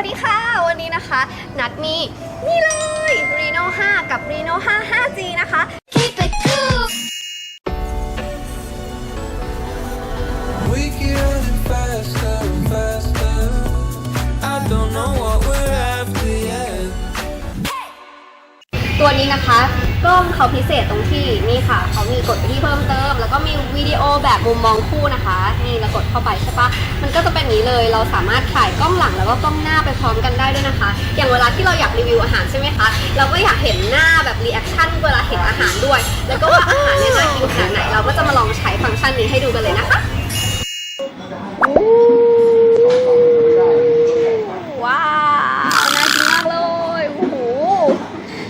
วัสดีค่ะ วันนี้นะคะ นัดมีนี่เลย Reno 5 กับ Reno 5 5G นะคะ Keep it cool. We keep running faster and faster. I don't know what we're after yet. ตัวนี้นะคะ กล้องเขาพิเศษตรงที่นี่ค่ะ เขามีกดไปที่เพิ่มเติม แล้วก็มีวิดีโอแบบมุมมองคู่นะคะ นี่เรากดเข้าไปใช่ปะมันก็จะเป็นนี้เลย เราสามารถถ่ายกล้องหลังแล้วก็กล้องหน้าไปพร้อมกันได้ด้วยนะคะ อย่างเวลาที่เราอยากรีวิวอาหารใช่ไหมคะ เราก็อยากเห็นหน้าแบบรีแอคชั่นเวลาเห็นอาหารด้วย แล้วก็ว่าอาหารเนี่ยน่ากินขนาดไหน เราก็จะมาลองใช้ฟังก์ชันนี้ให้ดูกันเลยนะคะ ว้าว น่ากินมากเลยโอ้โห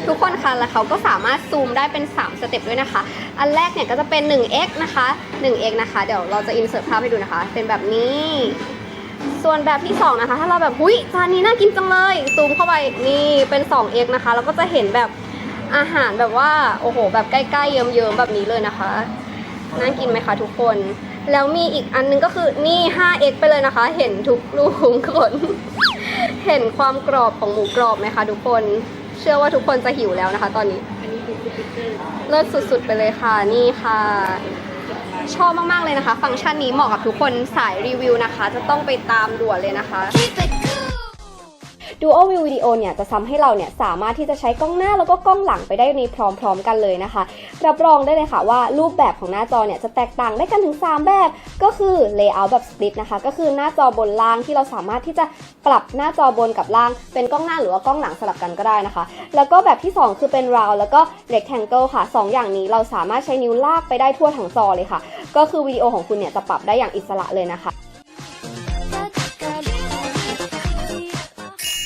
ทุกคนคะ แล้วเขาก็สามารถซูมได้เป็น 3 สเต็ปด้วยนะคะ อันแรกเนี่ยก็จะเป็น 1x นะคะ 1x นะคะ เดี๋ยวเราจะอินเสิร์ตภาพให้ดูนะคะ เป็นแบบนี้ ส่วนแบบที่ 2 นะคะ ถ้าเราแบบหุยจานนี้น่ากินจังเลย ซูมเข้าไปนี่เป็น 2x นะคะแล้วก็จะเห็นแบบอาหารแบบว่าโอ้โห แบบใกล้ๆเยิ้มๆแบบนี้เลยนะคะน่ากินไหมคะทุกคน แล้วมีอีกอันนึงก็คือนี่ 5x ไปเลยนะคะ เห็นทุกรูขุมขนเห็นความกรอบของหมูกรอบไหมคะทุกคน เชื่อว่าทุกคนจะหิวแล้วนะคะ ตอนนี้เลิศสุดๆไปเลยค่ะนี่ค่ะ ชอบมากๆเลยนะคะ ฟังก์ชันนี้เหมาะกับทุกคนสายรีวิวนะคะ จะต้องไปตามด่วนเลยนะคะ Dual View Video เนี่ยจะทำให้เราเนี่ยสามารถที่จะใช้กล้องหน้าแล้วก็กล้องหลังไปได้ในพร้อมๆกันเลยนะคะ รับรองได้เลยค่ะว่ารูปแบบของหน้าจอเนี่ยจะแตกต่างได้กันถึง 3 แบบ ก็คือ Layout แบบ Split นะคะ ก็คือหน้าจอบนล่างที่เราสามารถที่จะปรับหน้าจอบนกับล่าง เป็นกล้องหน้าหรือว่ากล้องหลังสลับกันก็ได้นะคะ แล้วก็แบบที่ 2 คือเป็น Round แล้วก็ Rectangle ค่ะ 2อย่างนี้เราสามารถใช้นิ้วลากไปได้ทั่วทั้งจอเลยค่ะ ก็คือวิดีโอของคุณเนี่ยจะปรับได้อย่างอิสระเลยนะคะ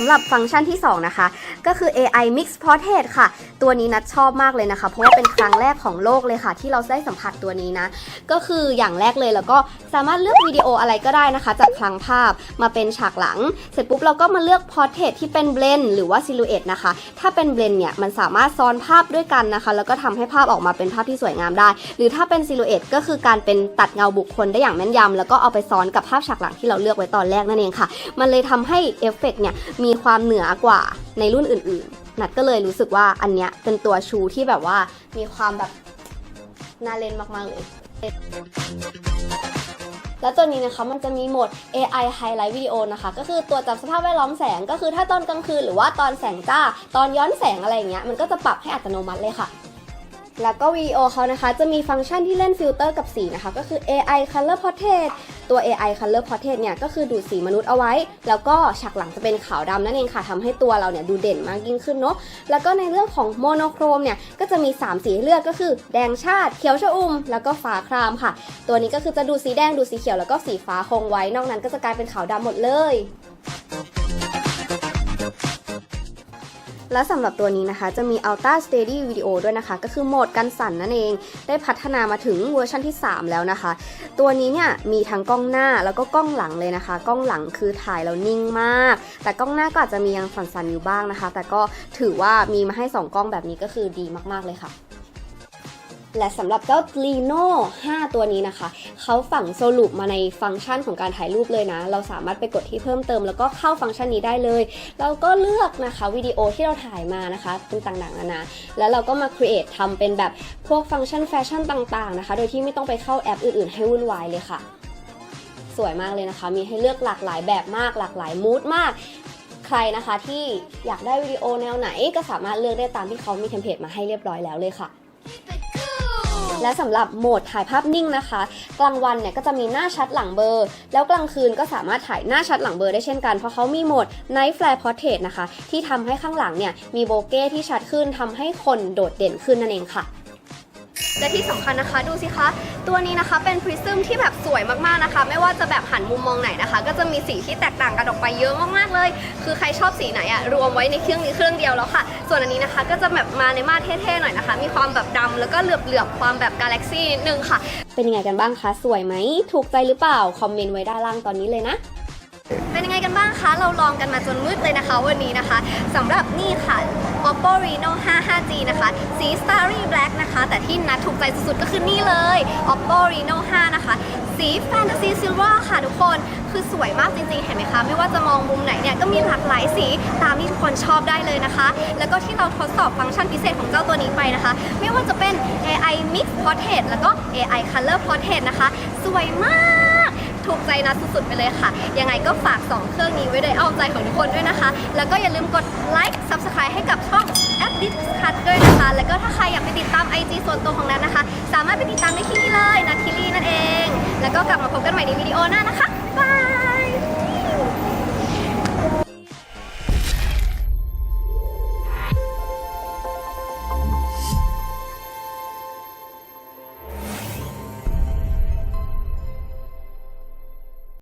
สำหรับฟังก์ชันที่ 2 นะคะ ก็คือ AI Mix Portrait ค่ะ ตัวนี้นัดชอบมากเลยนะคะ เพราะว่าเป็นครั้งแรกของโลกเลยค่ะ ที่เราได้สัมผัสตัวนี้นะ ก็คืออย่างแรกเลยแล้วก็สามารถเลือกวิดีโออะไรก็ได้นะคะ จากคลังภาพมาเป็นฉากหลัง เสร็จปุ๊บเราก็มาเลือก Portrait ที่เป็น Blend หรือว่า Silhouette นะคะ ถ้าเป็น Blend เนี่ยมันสามารถซ้อนภาพด้วยกันนะคะ แล้วก็ทำให้ภาพออกมาเป็นภาพที่สวยงามได้ หรือถ้าเป็น Silhouette ก็คือการเป็นตัดเงาบุคคลได้อย่างแม่นยำแล้วก็เอาไปซ้อนกับภาพฉากหลังที่เราเลือกไว้ตอนแรกนั่นเองค่ะ มันเลยทำให้เอฟเฟกต์เนี่ยมีความเหนือกว่าในรุ่นอื่นๆ นัดก็เลยรู้สึกว่าอันเนี้ยเป็นตัวชูที่แบบว่ามีความแบบน่าเล่นมาก ๆ เลย แล้วตัวนี้นะคะมันจะมีโหมด AI Highlight Video นะคะ ก็คือตัวจับสภาพแวดล้อมแสงก็คือถ้าตอนกลางคืนหรือว่าตอนแสงจ้า ตอนย้อนแสงอะไรอย่างเงี้ยมันก็จะปรับให้อัตโนมัติเลยค่ะแล้วก็วิดีโอเขานะคะ จะมีฟังก์ชันที่เล่นฟิลเตอร์กับสีนะคะ ก็คือ AI Color Portrait ตัว AI Color Portrait เนี่ยก็คือดูดสีมนุษย์เอาไว้ แล้วก็ฉากหลังจะเป็นขาวดำนั่นเองค่ะทำให้ตัวเราเนี่ยดูเด่นมากยิ่งขึ้นเนาะแล้วก็ในเรื่องของโมโนโครมเนี่ยก็จะมี 3 สีให้เลือกก็คือ แดงชาติเขียวชอุ่มแล้วก็ฟ้าครามค่ะ ตัวนี้ก็คือจะดูสีแดงดูสีเขียวแล้วก็สีฟ้าคงไว้นอกนั้นก็จะกลายเป็นขาวดำหมดเลย และสำหรับตัวนี้นะคะ จะมี Ultra Steady Video ด้วยนะคะ ก็คือโหมดกันสั่นนั่นเอง ได้พัฒนามาถึงเวอร์ชันที่ 3 แล้วนะคะ ตัวนี้เนี่ยมีทั้งกล้องหน้าแล้วก็กล้องหลังเลยนะคะ กล้องหลังคือถ่ายแล้วนิ่งมาก แต่กล้องหน้าก็อาจจะมียังสั่นๆอยู่บ้างนะคะ แต่ก็ถือว่ามีมาให้ 2 กล้องแบบนี้ก็คือดีมากๆเลยค่ะ และสำหรับเจ้า Lino 5 ตัวนี้นะคะ เขาฝังโซลูปมาในฟังก์ชันของการถ่ายรูปเลยนะ เราสามารถไปกดที่เพิ่มเติม แล้วก็เข้าฟังก์ชันนี้ได้เลย เราก็เลือกนะคะวิดีโอที่เราถ่ายมานะคะเป็นต่างๆนานาแล้วเราก็มา create ทำเป็นแบบพวกฟังก์ชันแฟชั่นต่างๆนะคะ โดยที่ไม่ต้องไปเข้าแอปอื่นๆ ให้วุ่นวายเลยค่ะ สวยมากเลยนะคะ มีให้เลือกหลากหลายแบบมาก หลากหลายมูดมากใครนะคะที่อยากได้วิดีโอแนวไหนก็สามารถเลือกได้ตามที่เขามีเทมเพลตมาให้เรียบร้อยแล้วเลยค่ะ และสำหรับโหมดถ่ายภาพนิ่งนะคะ กลางวันเนี่ยก็จะมีหน้าชัดหลังเบลอร์ แล้วกลางคืนก็สามารถถ่ายหน้าชัดหลังเบลอร์ได้เช่นกันเพราะเขามีโหมด Night Flare Portrait นะคะ ที่ทำให้ข้างหลังเนี่ยมีโบเก้ที่ชัดขึ้นทำให้คนโดดเด่นขึ้นนั่นเองค่ะ และที่สำคัญนะคะดูสิคะ ตัวนี้นะคะเป็นพริซึมที่แบบสวยมากๆนะคะ ไม่ว่าจะแบบหันมุมมองไหนนะคะ ก็จะมีสีที่แตกต่างกันออกไปเยอะมากๆเลย คือใครชอบสีไหนอะรวมไว้ในเครื่องนี้เครื่องเดียวแล้วค่ะ ส่วนอันนี้นะคะก็จะแบบมาในมาเท่ๆหน่อยนะคะ มีความแบบดำแล้วก็เหลือบๆความแบบกาแล็กซี่นิดนึงค่ะ เป็นยังไงกันบ้างคะสวยไหมถูกใจหรือเปล่าคอมเมนต์ไว้ด้านล่างตอนนี้เลยนะ เป็นยังไงกันบ้างคะ เราลองกันมาจนมืดเลยนะคะวันนี้นะคะสำหรับนี่ค่ะ Oppo Reno 5 5G นะคะ สี Starry Black นะคะ แต่ที่นัดถูกใจสุดๆก็คือนี่เลย Oppo Reno 5 นะคะ สี Fantasy Silver ค่ะทุกคน คือสวยมากจริงๆ เห็นไหมคะ ไม่ว่าจะมองมุมไหนเนี่ย ก็มีหลากหลายสีตามที่ทุกคนชอบได้เลยนะคะ แล้วก็ที่เราทดสอบฟังก์ชันพิเศษของเจ้าตัวนี้ไปนะคะ ไม่ว่าจะเป็น AI Mix Portrait แล้วก็ AI Color Portrait นะคะ สวยมาก ถูกใจนัดสุดๆไปเลยค่ะ ยังไงก็ฝาก 2 เครื่องนี้ไว้ในอ้อมใจของทุกคนด้วยนะคะ แล้วก็อย่าลืมกดไลค์ Subscribe ให้กับช่องแอปดิสคัทด้วยนะคะ แล้วก็ถ้าใครอยากไปติดตาม IG ส่วนตัวของนัทนะคะ สามารถไปติดตามได้ที่นี่เลยนัทคิลี่นั่นเอง แล้วก็กลับมาพบกันใหม่ในวิดีโอหน้านะคะบ๊บาย